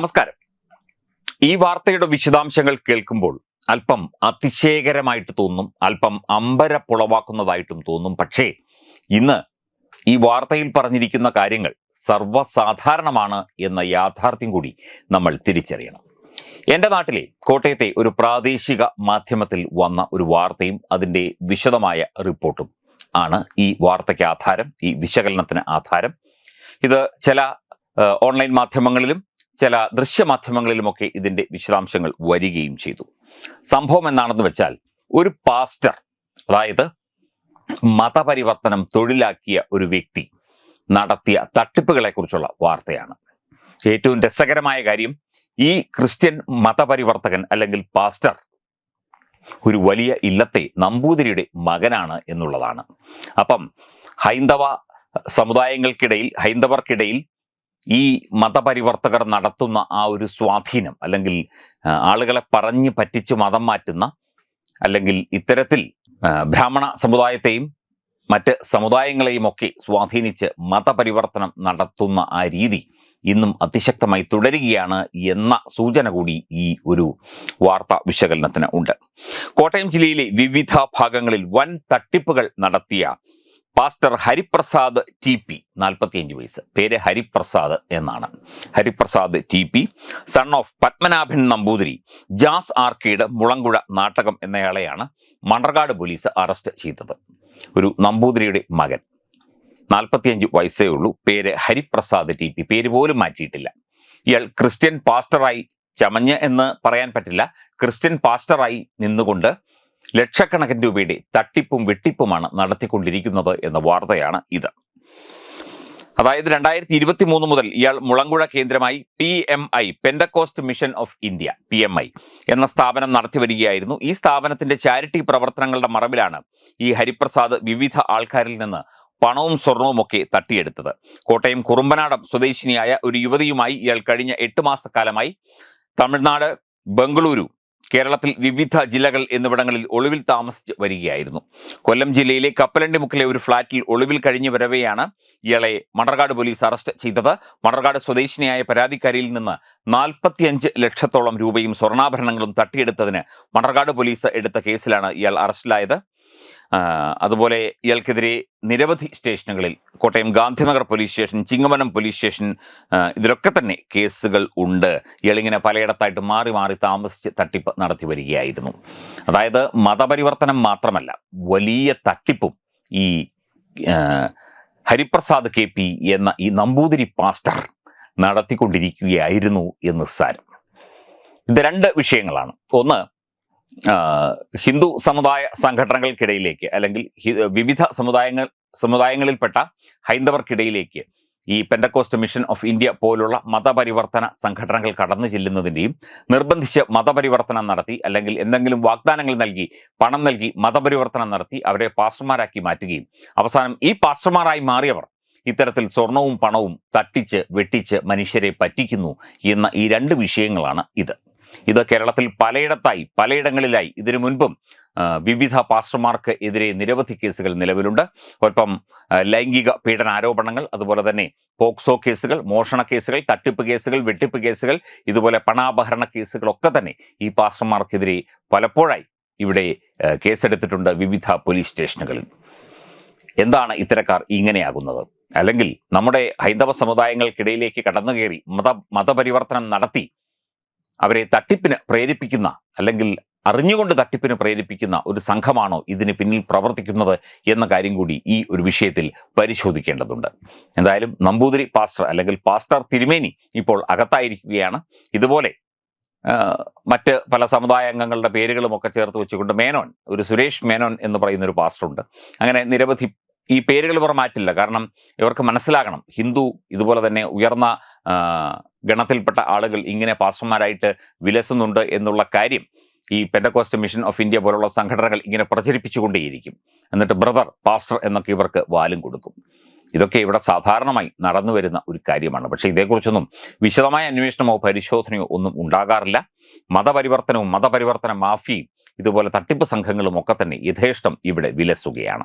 നമസ്കാരം. ഈ വാർത്തയുടെ വിശദാംശങ്ങൾ കേൾക്കുമ്പോൾ അല്പം അതിശയകരമായിട്ട് തോന്നും അല്പം അമ്പരപ്പുളവാക്കുന്നതായിട്ടും തോന്നും. പക്ഷേ ഇന്ന് ഈ വാർത്തയിൽ പറഞ്ഞിരിക്കുന്ന കാര്യങ്ങൾ സർവസാധാരണമാണ് എന്ന യാഥാർത്ഥ്യം കൂടി നമ്മൾ തിരിച്ചറിയണം. എന്റെ നാട്ടിലെ കോട്ടയത്തെ ഒരു പ്രാദേശിക മാധ്യമത്തിൽ വന്ന ഒരു വാർത്തയും അതിന്റെ വിശദമായ റിപ്പോർട്ടും ആണ് ഈ വാർത്തയ്ക്ക് ആധാരം ഈ വിശകലനത്തിന് ആധാരം. ഇത് ചില ഓൺലൈൻ മാധ്യമങ്ങളിലും ചില ദൃശ്യമാധ്യമങ്ങളിലുമൊക്കെ ഇതിന്റെ വിശദാംശങ്ങൾ വരികയും ചെയ്തു. സംഭവം എന്താണെന്ന് വെച്ചാൽ ഒരു പാസ്റ്റർ അതായത് മതപരിവർത്തനം തൊഴിലാക്കിയ ഒരു വ്യക്തി നടത്തിയ തട്ടിപ്പുകളെക്കുറിച്ചുള്ള വാർത്തയാണ്. ഏറ്റവും രസകരമായ കാര്യം ഈ ക്രിസ്ത്യൻ മതപരിവർത്തകൻ അല്ലെങ്കിൽ പാസ്റ്റർ ഒരു വലിയ ഇല്ലത്തെ നമ്പൂതിരിയുടെ മകനാണ് എന്നുള്ളതാണ്. അപ്പം ഹൈന്ദവ സമുദായങ്ങൾക്കിടയിൽ ഹൈന്ദവർക്കിടയിൽ ഈ മതപരിവർത്തകർ നടത്തുന്ന ആ ഒരു സ്വാധീനം അല്ലെങ്കിൽ ആളുകളെ പറഞ്ഞ് പറ്റിച്ച് മതം മാറ്റുന്ന അല്ലെങ്കിൽ ഇത്തരത്തിൽ ബ്രാഹ്മണ സമുദായത്തെയും മറ്റ് സമുദായങ്ങളെയും ഒക്കെ സ്വാധീനിച്ച് മതപരിവർത്തനം നടത്തുന്ന ആ രീതി ഇന്നും അതിശക്തമായി തുടരുകയാണ് എന്ന സൂചന കൂടി ഈ ഒരു വാർത്താ വിശകലനത്തിന് ഉണ്ട്. കോട്ടയം ജില്ലയിലെ വിവിധ ഭാഗങ്ങളിൽ വൻ തട്ടിപ്പുകൾ നടത്തിയ പാസ്റ്റർ ഹരിപ്രസാദ് ടി പി നാൽപ്പത്തിയഞ്ച് വയസ്സ്. പേര് ഹരിപ്രസാദ് എന്നാണ്. Hariprasad T P son of Padmanabhan Namboothiri Jas arcade Mulankuzha Nattakam എന്നയാളെയാണ് Manarcad police arrest ചെയ്തത്. ഒരു നമ്പൂതിരിയുടെ മകൻ. നാൽപ്പത്തിയഞ്ച് വയസ്സേ ഉള്ളൂ. പേര് ഹരിപ്രസാദ് ടി പി. പേര് പോലും മാറ്റിയിട്ടില്ല. ഇയാൾ ക്രിസ്ത്യൻ പാസ്റ്ററായി ചമഞ്ഞ് എന്ന് പറയാൻ പറ്റില്ല. ക്രിസ്ത്യൻ പാസ്റ്ററായി നിന്നുകൊണ്ട് ലക്ഷക്കണക്കിന് രൂപയുടെ തട്ടിപ്പും വെട്ടിപ്പുമാണ് നടത്തിക്കൊണ്ടിരിക്കുന്നത് എന്ന വാർത്തയാണ് ഇത്. അതായത് രണ്ടായിരത്തി ഇരുപത്തി മൂന്ന് മുതൽ ഇയാൾ മുളങ്കുഴ കേന്ദ്രമായി P M I Pentecost mission of India P M I എന്ന സ്ഥാപനം നടത്തി വരികയായിരുന്നു ഈ സ്ഥാപനത്തിന്റെ ചാരിറ്റി പ്രവർത്തനങ്ങളുടെ മറവിലാണ് ഈ ഹരിപ്രസാദ് വിവിധ ആൾക്കാരിൽ നിന്ന് പണവും സ്വർണവും ഒക്കെ തട്ടിയെടുത്തത്. കോട്ടയം കുറുമ്പനാടം സ്വദേശിനിയായ ഒരു യുവതിയുമായി ഇയാൾ കഴിഞ്ഞ എട്ട് മാസക്കാലമായി. തമിഴ്നാട് ബംഗളൂരു കേരളത്തിൽ വിവിധ ജില്ലകൾ എന്നിവിടങ്ങളിൽ ഒളിവിൽ താമസിച്ച് വരികയായിരുന്നു. കൊല്ലം ജില്ലയിലെ കപ്പലണ്ടിമുക്കിലെ ഒരു ഫ്ളാറ്റിൽ ഒളിവിൽ കഴിഞ്ഞു വരവെയാണ് ഇയാളെ മണർകാട് പോലീസ് അറസ്റ്റ് ചെയ്തത്. മണർകാട് സ്വദേശിനിയായ പരാതിക്കാരിയിൽ നിന്ന് നാൽപ്പത്തിയഞ്ച് ലക്ഷത്തോളം രൂപയും സ്വർണാഭരണങ്ങളും തട്ടിയെടുത്തതിന് മണർകാട് പോലീസ് എടുത്ത കേസിലാണ് ഇയാൾ അറസ്റ്റിലായത്. അതുപോലെ ഇയാൾക്കെതിരെ നിരവധി സ്റ്റേഷനുകളിൽ Kottayam Gandhinagar police station Chingamanam police station ഇതിലൊക്കെ തന്നെ കേസുകൾ ഉണ്ട്. ഇയാളിങ്ങനെ പലയിടത്തായിട്ട് മാറി മാറി താമസിച്ച് തട്ടിപ്പ് നടത്തി വരികയായിരുന്നു. അതായത് മതപരിവർത്തനം മാത്രമല്ല വലിയ തട്ടിപ്പും ഈ ഹരിപ്രസാദ് കെ പി എന്ന ഈ നമ്പൂതിരി പാസ്റ്റർ നടത്തിക്കൊണ്ടിരിക്കുകയായിരുന്നു എന്ന് സാരം. ഇത് രണ്ട് വിഷയങ്ങളാണ്. ഒന്ന് ഹിന്ദു സമുദായ സംഘടനകൾക്കിടയിലേക്ക് അല്ലെങ്കിൽ വിവിധ സമുദായങ്ങൾ സമുദായങ്ങളിൽപ്പെട്ട ഹൈന്ദവർക്കിടയിലേക്ക് ഈ പെൻഡക്കോസ്റ്റ് മിഷൻ ഓഫ് ഇന്ത്യ പോലുള്ള മതപരിവർത്തന സംഘടനകൾ കടന്നു ചെല്ലുന്നതിന്റെയും നിർബന്ധിച്ച് മതപരിവർത്തനം നടത്തി അല്ലെങ്കിൽ എന്തെങ്കിലും വാഗ്ദാനങ്ങൾ നൽകി പണം നൽകി മതപരിവർത്തനം നടത്തി അവരെ പാസ്റ്റർമാരാക്കി മാറ്റുകയും അവസാനം ഈ പാസ്റ്റർമാരായി മാറിയവർ ഇത്തരത്തിൽ സ്വർണവും പണവും തട്ടിച്ച് വെട്ടിച്ച് മനുഷ്യരെ പറ്റിക്കുന്നു എന്ന ഈ രണ്ട് വിഷയങ്ങളാണ് ഇത്. ഇത് കേരളത്തിൽ പലയിടത്തായി പലയിടങ്ങളിലായി. ഇതിനു മുൻപും വിവിധ പാസ്റ്റർമാർക്ക് എതിരെ നിരവധി കേസുകൾ നിലവിലുണ്ട്. ഒപ്പം ലൈംഗിക പീഡന ആരോപണങ്ങൾ അതുപോലെ തന്നെ പോക്സോ കേസുകൾ മോഷണ കേസുകൾ തട്ടിപ്പ് കേസുകൾ വെട്ടിപ്പ് കേസുകൾ ഇതുപോലെ പണാപഹരണ കേസുകളൊക്കെ തന്നെ ഈ പാസ്റ്റർമാർക്കെതിരെ പലപ്പോഴായി ഇവിടെ കേസെടുത്തിട്ടുണ്ട് വിവിധ പോലീസ് സ്റ്റേഷനുകളിൽ. എന്താണ് ഇത്തരക്കാർ ഇങ്ങനെയാകുന്നത്? അല്ലെങ്കിൽ നമ്മുടെ ഹൈന്ദവ സമുദായങ്ങൾക്കിടയിലേക്ക് കടന്നു കയറി മത മതപരിവർത്തനം നടത്തി അവരെ തട്ടിപ്പിന് പ്രേരിപ്പിക്കുന്ന അല്ലെങ്കിൽ അറിഞ്ഞുകൊണ്ട് തട്ടിപ്പിന് പ്രേരിപ്പിക്കുന്ന ഒരു സംഘമാണോ ഇതിന് പിന്നിൽ പ്രവർത്തിക്കുന്നത് എന്ന കാര്യം കൂടി ഈ ഒരു വിഷയത്തിൽ പരിശോധിക്കേണ്ടതുണ്ട്. എന്തായാലും നമ്പൂതിരി പാസ്റ്റർ അല്ലെങ്കിൽ പാസ്റ്റർ തിരുമേനി ഇപ്പോൾ അകത്തായിരിക്കുകയാണ്. ഇതുപോലെ മറ്റ് പല സമുദായ അംഗങ്ങളുടെ പേരുകളുമൊക്കെ ചേർത്ത് വെച്ചുകൊണ്ട് മേനോൻ ഒരു സുരേഷ് മേനോൻ എന്ന് പറയുന്ന ഒരു പാസ്റ്റർ ഉണ്ട് അങ്ങനെ നിരവധി ഈ പേരുകൾ ഇവർ മാറ്റില്ല. കാരണം ഇവർക്ക് മനസ്സിലാകണം. ഹിന്ദു ഇതുപോലെ തന്നെ ഉയർന്ന ഗണത്തിൽപ്പെട്ട ആളുകൾ ഇങ്ങനെ പാസ്റ്റർമാരായിട്ട് വിലസുന്നുണ്ട് എന്നുള്ള കാര്യം ഈ പെൻഡക്കോസ്റ്റ് മിഷൻ ഓഫ് ഇന്ത്യ പോലുള്ള സംഘടനകൾ ഇങ്ങനെ പ്രചരിപ്പിച്ചുകൊണ്ടേയിരിക്കും. എന്നിട്ട് ബ്രദർ പാസ്റ്റർ എന്നൊക്കെ ഇവർക്ക് വാലും കൊടുക്കും. ഇതൊക്കെ ഇവിടെ സാധാരണമായി നടന്നു വരുന്ന ഒരു കാര്യമാണ്. പക്ഷേ ഇതേക്കുറിച്ചൊന്നും വിശദമായ അന്വേഷണമോ പരിശോധനയോ ഒന്നും ഉണ്ടാകാറില്ല. മതപരിവർത്തനവും മതപരിവർത്തന മാഫിയും ഇതുപോലെ തട്ടിപ്പ് സംഘങ്ങളും ഒക്കെ തന്നെ യഥേഷ്ടം ഇവിടെ വിലസുകയാണ്.